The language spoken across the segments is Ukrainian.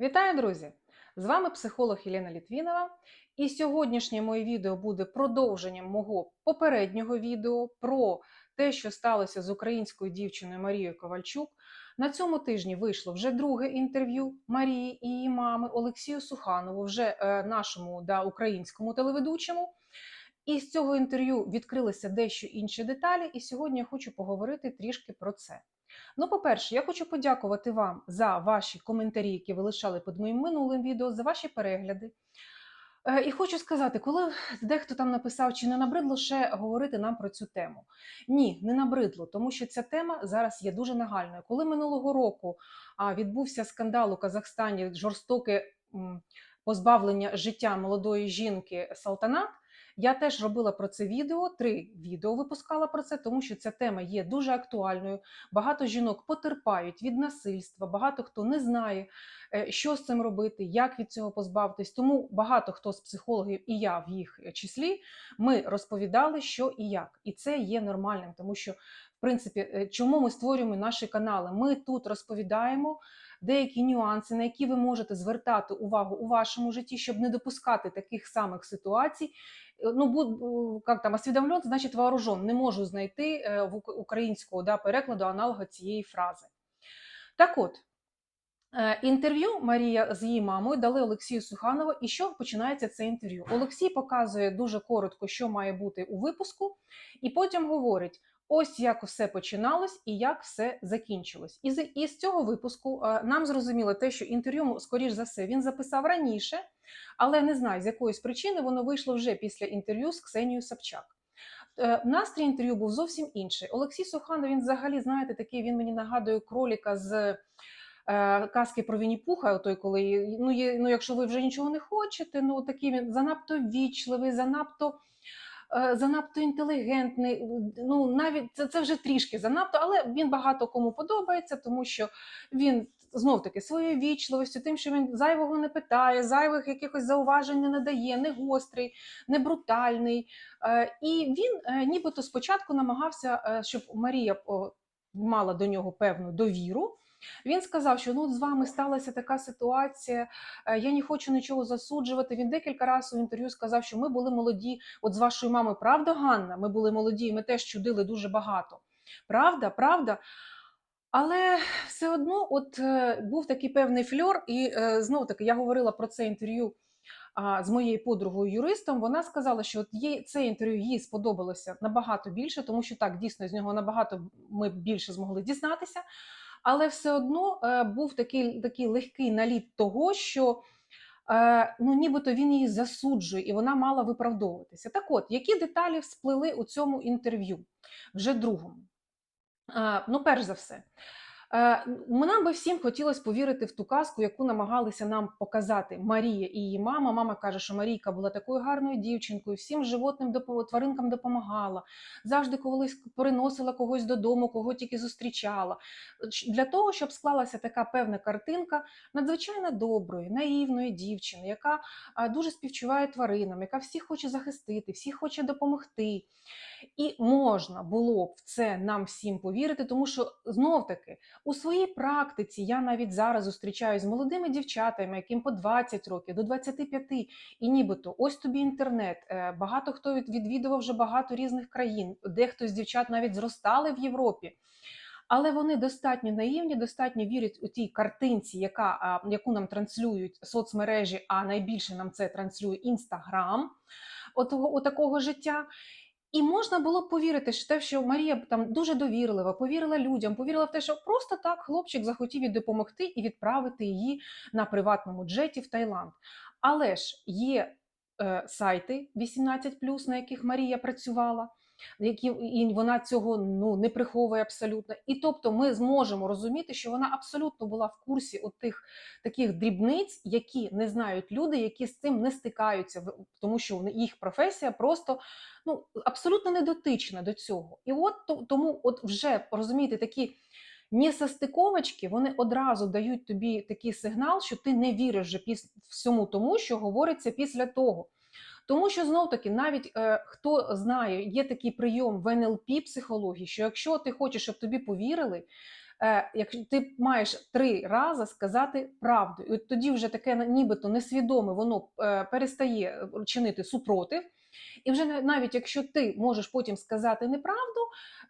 Вітаю, друзі! З вами психолог Єлена Літвінова. І сьогоднішнє моє відео буде продовженням мого попереднього відео про те, що сталося з українською дівчиною Марією Ковальчук. На цьому тижні вийшло вже друге інтерв'ю Марії і її мами Олексію Суханову, вже е, нашому да, українському телеведучому. І з цього інтерв'ю відкрилися дещо інші деталі, і сьогодні я хочу поговорити трішки про це. Ну, по-перше, я хочу подякувати вам за ваші коментарі, які ви лишали під моїм минулим відео, за ваші перегляди. Е, І хочу сказати, коли дехто там написав, чи не набридло ще говорити нам про цю тему. Ні, не набридло, тому що ця тема зараз є дуже нагальною. Коли минулого року відбувся скандал у Казахстані, жорстоке позбавлення життя молодої жінки Салтанат, я теж робила про це відео, три відео випускала про це, тому що ця тема є дуже актуальною. Багато жінок потерпають від насильства, багато хто не знає, е, що з цим робити, як від цього позбавитись. Тому багато хто з психологів, і я в їх числі, ми розповідали, що і як. І це є нормальним, тому що, в принципі, е, чому ми створюємо наші канали? Ми тут розповідаємо. Деякі нюанси, на які ви можете звертати увагу у вашому житті, щоб не допускати таких самих ситуацій, ну, буд, как там, освідомлен, значить вооружен. Не можу знайти е, в українського да, перекладу аналога цієї фрази. Так от, е, інтерв'ю Марія з її мамою дали Олексію Суханову. І що починається це інтерв'ю? Олексій показує дуже коротко, що має бути у випуску, і потім говорить. Ось як все починалось і як все закінчилось. І з, і з цього випуску е, нам зрозуміло те, що інтерв'ю, скоріш за все, він записав раніше, але не знаю, з якоїсь причини воно вийшло вже після інтерв'ю з Ксенією Собчак. Е, Настрій інтерв'ю був зовсім інший. Олексій Суханов, він взагалі, знаєте, такий він мені нагадує кроліка з е, казки про Вінні-Пуха, той, коли ну, є, ну, якщо ви вже нічого не хочете, ну такий він занадто вічливий, занадто. Е, Занадто інтелігентний, ну навіть це, це вже трішки занадто, але він багато кому подобається, тому що він знов таки своєю вічливістю, тим, що він зайвого не питає, зайвих якихось зауважень не надає, не гострий, не брутальний. Е, І він е, нібито спочатку намагався, щоб Марія мала до нього певну довіру. Він сказав, що ну з вами сталася така ситуація, е, я не хочу нічого засуджувати. Він декілька разів у інтерв'ю сказав, що ми були молоді. От з вашою мамою, правда, Ганна? Ми були молоді, ми теж чудили дуже багато. Правда, правда. Але все одно, от е, був такий певний фльор, і е, знов таки я говорила про це інтерв'ю з моєю подругою юристом. Вона сказала, що от їй це інтерв'ю їй сподобалося набагато більше, тому що так дійсно з нього набагато ми більше змогли дізнатися. Але все одно е, був такий, такий легкий наліт того, що е, ну, нібито він її засуджує, і вона мала виправдовуватися. Так от, які деталі всплили у цьому інтерв'ю вже другому? Е, Ну, перш за все, нам би всім хотілося повірити в ту казку, яку намагалися нам показати Марія і її мама. Мама каже, що Марійка була такою гарною дівчинкою, всім животним тваринкам допомагала, завжди колись приносила когось додому, кого тільки зустрічала. Для того, щоб склалася така певна картинка надзвичайно доброї, наївної дівчини, яка дуже співчуває тваринам, яка всіх хоче захистити, всіх хоче допомогти. І можна було б в це нам всім повірити, тому що знов таки у своїй практиці я навіть зараз зустрічаюся з молодими дівчатами, яким по 20 років до 25, і нібито ось тобі інтернет. е, Багато хто відвідував вже багато різних країн, дехто з дівчат навіть зростали в Європі. Але вони достатньо наївні, достатньо вірять у тій картинці, яка, яку нам транслюють соцмережі, а найбільше нам це транслює Інстаграм, отого, отакого життя. І можна було б повірити, що те, що Марія там дуже довірлива, повірила людям, повірила в те, що просто так хлопчик захотів їй допомогти і відправити її на приватному джеті в Таїланд. Але ж є е, сайти 18+, на яких Марія працювала, які і вона цього ну не приховує абсолютно. І тобто ми зможемо розуміти, що вона абсолютно була в курсі от тих таких дрібниць, які не знають люди, які з цим не стикаються, тому що їх професія просто ну абсолютно не дотична до цього. І от тому, от вже розумієте, такі несостиковочки, вони одразу дають тобі такий сигнал, що ти не віриш вже всьому тому, що говориться після того. Тому що знов таки, навіть е, хто знає, є такий прийом в НЛП психології, що якщо ти хочеш, щоб тобі повірили, е, якщо ти маєш три рази сказати правду, і от тоді вже таке нібито несвідоме, воно е, перестає чинити супротив. І вже на- навіть якщо ти можеш потім сказати неправду,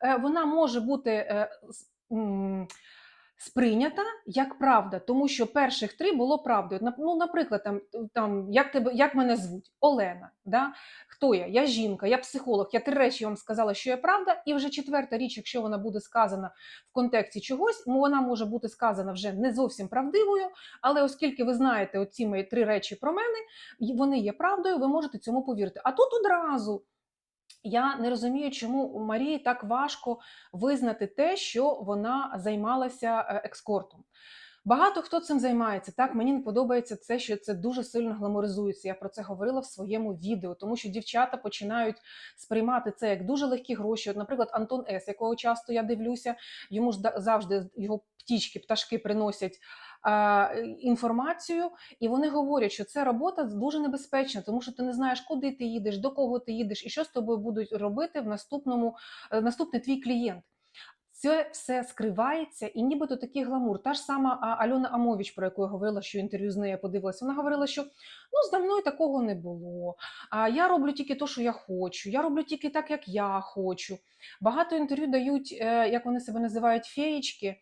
е, вона може бути е, сприйнята як правда, тому що перших три було правдою. Ну, наприклад, там, там як тебе як мене звуть? Олена. Да? Хто я? Я жінка, я психолог. Я три речі вам сказала, що я правда, і вже четверта річ, якщо вона буде сказана в контексті чогось, вона може бути сказана вже не зовсім правдивою, але оскільки ви знаєте оці мої три речі про мене, вони є правдою, ви можете цьому повірити. А тут одразу. Я не розумію, чому у Марії так важко визнати те, що вона займалася е, екскортом. Багато хто цим займається. Так, мені не подобається це, що це дуже сильно гламоризується. Я про це говорила в своєму відео, тому що дівчата починають сприймати це як дуже легкі гроші. От, наприклад, Антон С, якого часто я дивлюся, йому ж завжди його птічки, пташки приносять інформацію, і вони говорять, що це робота дуже небезпечна, тому що ти не знаєш, куди ти їдеш, до кого ти їдеш, і що з тобою будуть робити в наступному е, наступний твій клієнт. Це все скривається, і нібито такий гламур. Та ж сама Альона Амович, про яку я говорила, що інтерв'ю з нею подивилася, вона говорила, що ну зі мною такого не було. А я роблю тільки те, що я хочу, я роблю тільки так, як я хочу. Багато інтерв'ю дають, е, як вони себе називають, феєчки.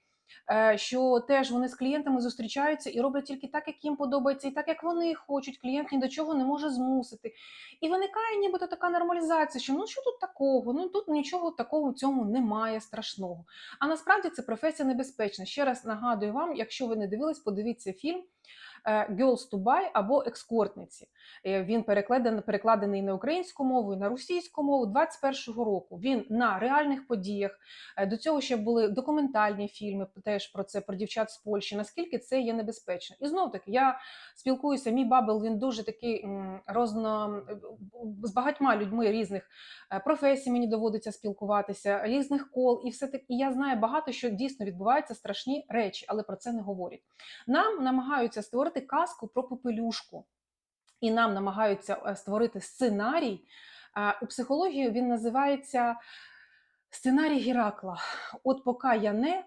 Е, Що теж вони з клієнтами зустрічаються і роблять тільки так, як їм подобається, і так, як вони хочуть. Клієнт ні до чого не може змусити. І виникає нібито така нормалізація, що ну що тут такого? Ну тут нічого такого цьому немає страшного. А насправді це професія небезпечна. Ще раз нагадую вам, якщо ви не дивились, подивіться фільм Girls to Buy або Екскортниці. Е, Він перекладений, перекладений на українську мову і на російську мову 21-го року. Він на реальних подіях. Е, До цього ще були документальні фільми теж про це, про дівчат з Польщі. Наскільки це є небезпечно? І знов таки я спілкуюся. Мій бабл він дуже такий розно з багатьма людьми різних е, професій. Мені доводиться спілкуватися, різних кол, і все таки. Я знаю багато що дійсно відбуваються страшні речі, але про це не говорять. Нам намагаються створити казку про попелюшку, і нам намагаються е, створити сценарій. Е, У психології він називається сценарій Геракла. От поки я не,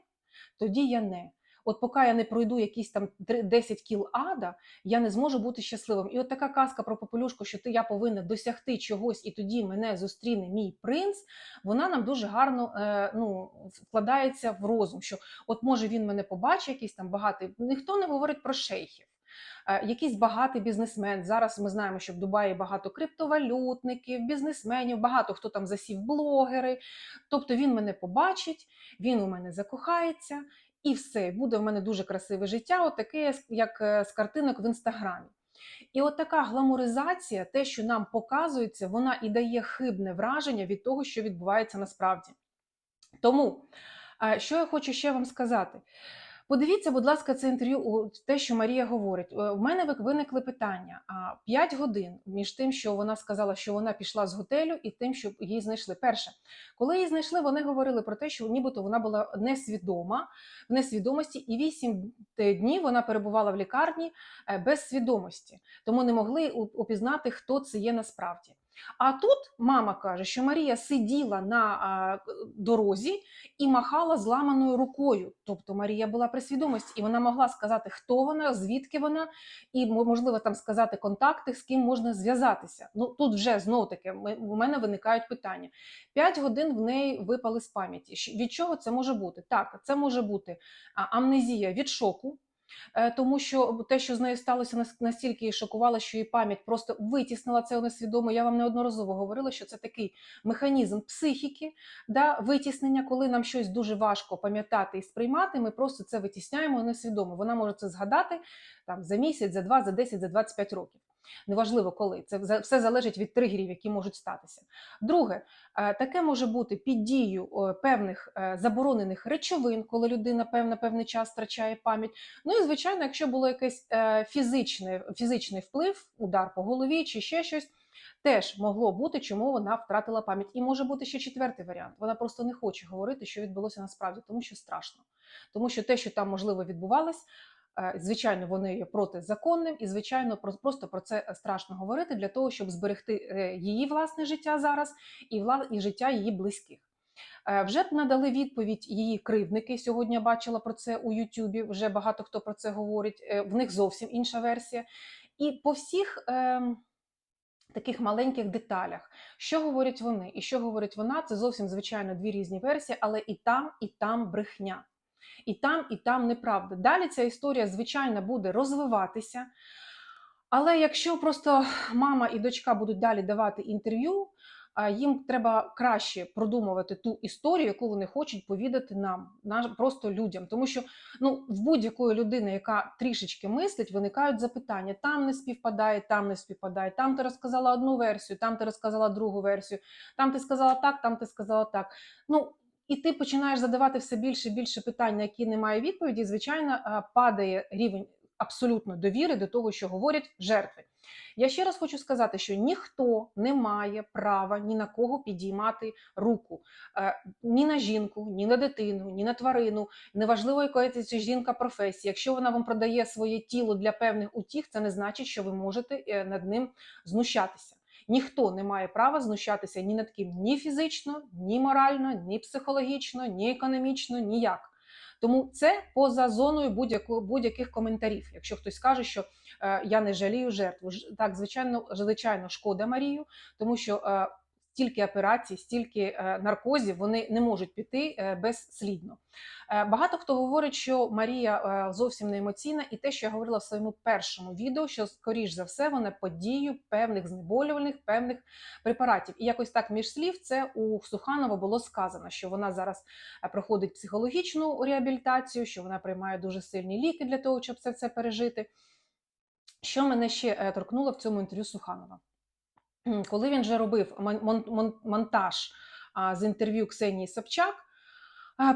тоді я не. От поки я не пройду якісь там три- 10 кіл ада, я не зможу бути щасливим. І от така казка про попелюшку, що ти я повинна досягти чогось, і тоді мене зустріне мій принц. Вона нам дуже гарно е, ну, вкладається в розум. Що от може він мене побачить, якийсь там багатий. Ніхто не говорить про шейхів. Е, Якийсь багатий бізнесмен. Зараз ми знаємо, що в Дубаї багато криптовалютників, бізнесменів, багато хто там засів блогери. Тобто він мене побачить, він у мене закохається, і все, буде в мене дуже красиве життя, от таке, як е, з картинок в інстаграмі. І от така гламуризація, те, що нам показується, вона і дає хибне враження від того, що відбувається насправді. Тому, е, що я хочу ще вам сказати. Подивіться, будь ласка, це інтерв'ю, у те, що Марія говорить. Е, В мене виникли питання. А 5 годин між тим, що вона сказала, що вона пішла з готелю, і тим, що її знайшли. Перше, коли її знайшли, вони говорили про те, що нібито вона була несвідома в несвідомості, і 8 днів вона перебувала в лікарні е, без свідомості, тому не могли у- упізнати, хто це є насправді. А тут мама каже, що Марія сиділа на дорозі і махала зламаною рукою. Тобто Марія була при свідомості, і вона могла сказати, хто вона, звідки вона, і можливо там сказати контакти, з ким можна зв'язатися. Ну тут вже знов таки у мене виникають питання. П'ять годин в неї випали з пам'яті. Від чого це може бути? Так, це може бути амнезія від шоку. Е, Тому що те, що з нею сталося, нас- настільки її шокувало, що її пам'ять просто витіснила це несвідомо. Я вам неодноразово говорила, що це такий механізм психіки, да, витіснення, коли нам щось дуже важко пам'ятати і сприймати, ми просто це витісняємо несвідомо. Вона може це згадати там за місяць, за два, за 10, за 25 років. Неважливо коли. Це все залежить від тригерів, які можуть статися. Друге, е, таке може бути під дією певних е, заборонених речовин, коли людина певна певний час втрачає пам'ять. Ну і звичайно, якщо було якийсь е, фізичний, фізичний вплив, удар по голові чи ще щось. Теж могло бути, чому вона втратила пам'ять. І може бути ще четвертий варіант. Вона просто не хоче говорити, що відбулося насправді, тому що страшно. Тому що те, що там можливо відбувалось, звичайно, вони є протизаконним, і звичайно, просто про це страшно говорити для того, щоб зберегти е, її власне життя зараз і і життя її близьких. Е, Вже надали відповідь її кривдники. Сьогодні я бачила про це у Ютубі. Вже багато хто про це говорить. Е, В них зовсім інша версія. І по всіх ем, таких маленьких деталях, що говорять вони і що говорить вона, це зовсім звичайно дві різні версії, але і там, і там брехня. І там, і там неправда. Далі ця історія, звичайно, буде розвиватися. Але якщо просто мама і дочка будуть далі давати інтерв'ю, їм треба краще продумувати ту історію, яку вони хочуть повідати нам, просто людям. Тому що ну, в будь-якої людини, яка трішечки мислить, виникають запитання: там не співпадає, там не співпадає, там ти розказала одну версію, там ти розказала другу версію, там ти сказала так, там ти сказала так. Ну, і ти починаєш задавати все більше і більше питань, на які немає відповіді. Звичайно, падає рівень абсолютно довіри до того, що говорять жертви. Я ще раз хочу сказати, що ніхто не має права ні на кого підіймати руку Е, ні на жінку, ні на дитину, ні на тварину. Неважливо, якої це жінка професія. Якщо вона вам продає своє тіло для певних утіх, це не значить, що ви можете е, над ним знущатися. Ніхто не має права знущатися ні над ким ні фізично, ні морально, ні психологічно, ні економічно, ніяк. Тому це поза зоною будь-яких коментарів. Якщо хтось каже, що е, я не жалію жертву, так звичайно, звичайно, шкода Марію, тому що е, стільки операцій, стільки е, наркозів вони не можуть піти е, безслідно. Е, Багато хто говорить, що Марія зовсім не емоційна, і те, що я говорила в своєму першому відео, що скоріш за все вона під дією певних знеболювальних, певних препаратів. І якось так між слів це у Суханова було сказано, що вона зараз проходить психологічну реабілітацію, що вона приймає дуже сильні ліки для того, щоб це все пережити. Що мене ще торкнуло в цьому інтерв'ю Суханова? Коли він вже робив мон- мон- мон- монтаж з інтерв'ю Ксенії Собчак,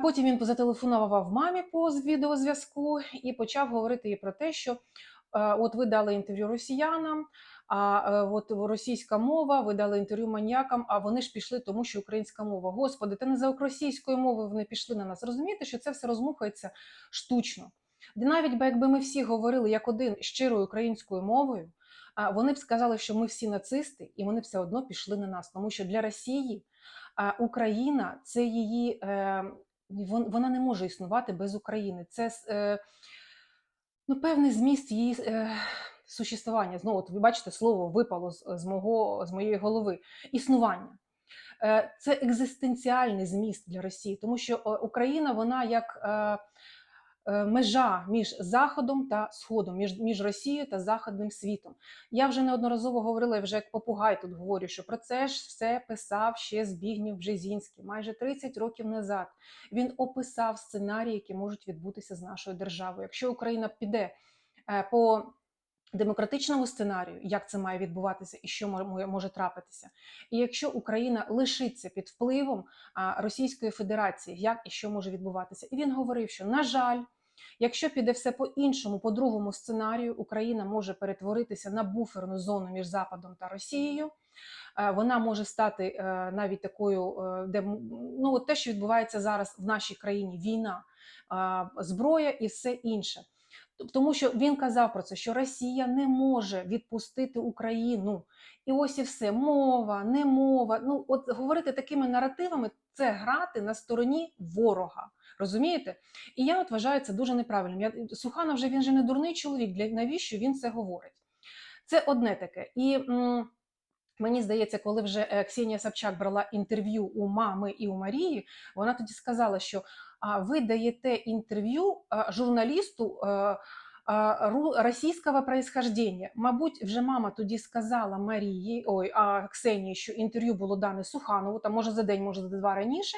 потім він зателефонував мамі по відеозв'язку і почав говорити їй про те, що от ви дали інтерв'ю росіянам, а е, от російська мова, ви дали інтерв'ю маньякам, а вони ж пішли, тому що українська мова. Господи, та не за російською мовою вони пішли на нас. Розумієте, що це все розмухається штучно. Де навіть би якби ми всі говорили як один щирою українською мовою, вони б сказали, що ми всі нацисти, і вони все одно пішли на нас. Тому що для Росії Україна це її. Е, вона не може існувати без України. Це е, ну, певний зміст її е, существування. Знову, ви бачите, слово випало з, мого, з моєї голови. Існування. Це екзистенціальний зміст для Росії, тому що Україна вона як межа між Заходом та Сходом, між, між Росією та Західним світом. Я вже неодноразово говорила, і вже як попугай тут говорю, що про це ж все писав ще Збігнів Бжезінський майже 30 років назад. Він описав сценарії, які можуть відбутися з нашою державою. Якщо Україна піде е, по демократичному сценарію, як це має відбуватися і що мо- може трапитися, і якщо Україна лишиться під впливом Російської Федерації, як і що може відбуватися, і він говорив, що на жаль. Якщо піде все по іншому, по другому сценарію, Україна може перетворитися на буферну зону між Западом та Росією. Вона може стати е, навіть такою, е, де ну те, що відбувається зараз в нашій країні: війна, зброя і все інше. Тому що він казав про це, що Росія не може відпустити Україну. І ось і все мова, не мова. Ну, от говорити такими наративами це грати на стороні ворога. Розумієте? І я от вважаю це дуже неправильним. Я, Суханов вже він же не дурний чоловік. Для навіщо він це говорить? Це одне таке. І м, мені здається, коли вже е, Ксенія Собчак брала інтерв'ю у мами і у Марії, вона тоді сказала, що ви даєте інтерв'ю журналісту. а, а, ру- російського происхождення. Мабуть, вже мама тоді сказала Марії, ой, а Ксенії, що інтерв'ю було дане Суханову, там може за день, може за два раніше.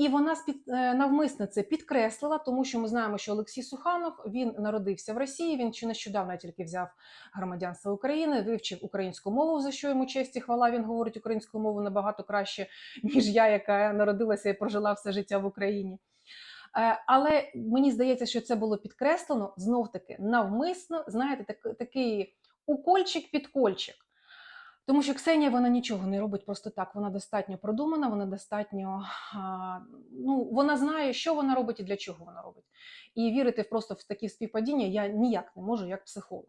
І вона спід, е, навмисно це підкреслила, тому що ми знаємо, що Олексій Суханов він народився в Росії. Він чи нещодавно тільки взяв громадянство України, вивчив українську мову, за що йому честь і хвала. Він говорить українську мову набагато краще, ніж я, яка народилася і прожила все життя в Україні. Е, Але мені здається, що це було підкреслено знов таки навмисно, знаєте, так, такий укольчик під кольчик. Тому що Ксенія вона нічого не робить просто так. Вона достатньо продумана, вона достатньо ну вона знає, що вона робить і для чого вона робить. І вірити просто в такі співпадіння я ніяк не можу, як психолог.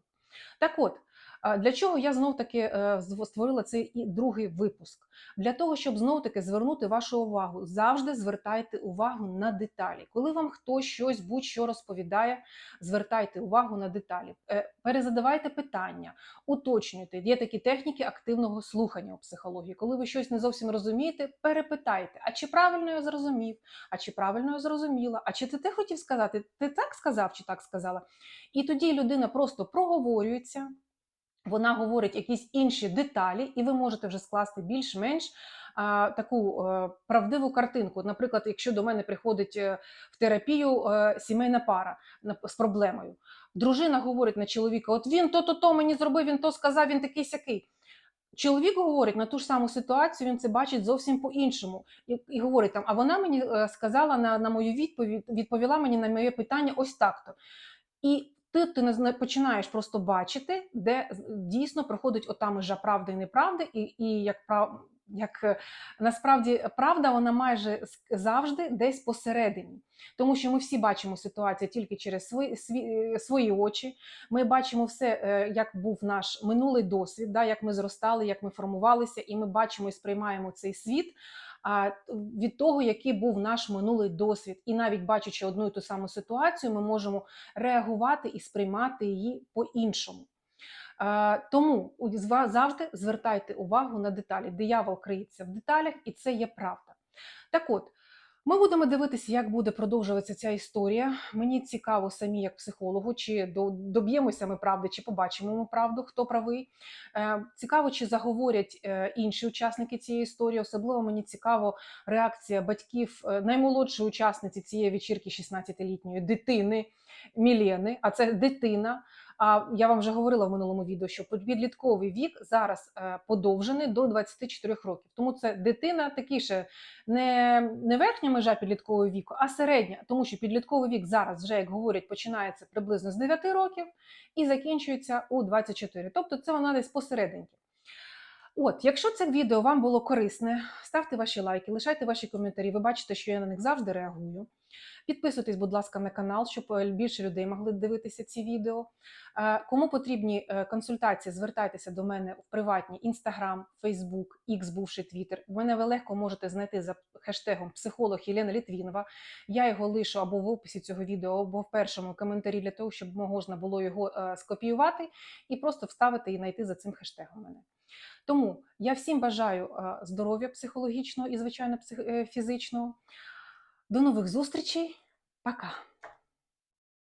Так от, Для чого я знов таки е, створила цей другий випуск? Для того, щоб знов таки звернути вашу увагу. Завжди звертайте увагу на деталі. Коли вам хтось щось будь-що розповідає, звертайте увагу на деталі. Е, Перезадавайте питання, уточнюйте. Є такі техніки активного слухання у психології. Коли ви щось не зовсім розумієте, перепитайте, а чи правильно я зрозумів, а чи правильно я зрозуміла, а чи ти те хотів сказати? Ти так сказав чи так сказала? І тоді людина просто проговорюється. Вона говорить якісь інші деталі, і ви можете вже скласти більш-менш таку е, правдиву картинку. Наприклад, якщо до мене приходить е, в терапію е, сімейна пара з проблемою, дружина говорить на чоловіка: от він то-то то мені зробив, він то сказав, він такий сякий. Чоловік говорить на ту ж саму ситуацію, він це бачить зовсім по-іншому. І, і говорить там: а вона мені сказала на, на мою відповідь, відповіла мені на моє питання ось так-то. І ти, ти не починаєш просто бачити, де дійсно проходить ота межа правди і неправди, і, і як прав. Як е, насправді правда, вона майже завжди десь посередині, тому що ми всі бачимо ситуацію тільки через свої, сві, е, свої очі. Ми бачимо все, е, як був наш минулий досвід, да, як ми зростали, як ми формувалися, і ми бачимо і сприймаємо цей світ від того, який був наш минулий досвід. І навіть бачачи одну і ту саму ситуацію, ми можемо реагувати і сприймати її по-іншому. Е, Тому завжди звертайте увагу на деталі. Диявол криється в деталях, і це є правда. Так от, ми будемо дивитися, як буде продовжуватися ця історія. Мені цікаво самі, як психологу, чи до- доб'ємося ми правди, чи побачимо ми правду, хто правий. Е, Цікаво, чи заговорять е, інші учасники цієї історії. Особливо мені цікаво реакція батьків наймолодшої учасниці цієї вечірки 16-літньої дитини Мілени. А це дитина. А я вам вже говорила в минулому відео, що підлітковий вік зараз е, подовжений до 24 років. Тому це дитина такі ще не, не верхня межа підліткового віку, а середня, тому що підлітковий вік зараз, вже як говорять, починається приблизно з 9 років і закінчується у 24. Тобто це вона десь посерединки. От, якщо це відео вам було корисне, ставте ваші лайки, лишайте ваші коментарі. Ви бачите, що я на них завжди реагую. Підписуйтесь, будь ласка, на канал, щоб е, більше людей могли дивитися ці відео. Е, Кому потрібні е, консультації, звертайтеся до мене в приватні Instagram, Facebook, X, бувший Twitter. Мене ви легко можете знайти за хештегом психолог Єлена Літвінова. Я його лишу або в описі цього відео, або в першому коментарі для того, щоб можна було його скопіювати і просто вставити і знайти за цим хештегом мене. Тому я всім бажаю е, здоров'я психологічного і, звичайно, е, фізичного. До нових зустрічей. Пока!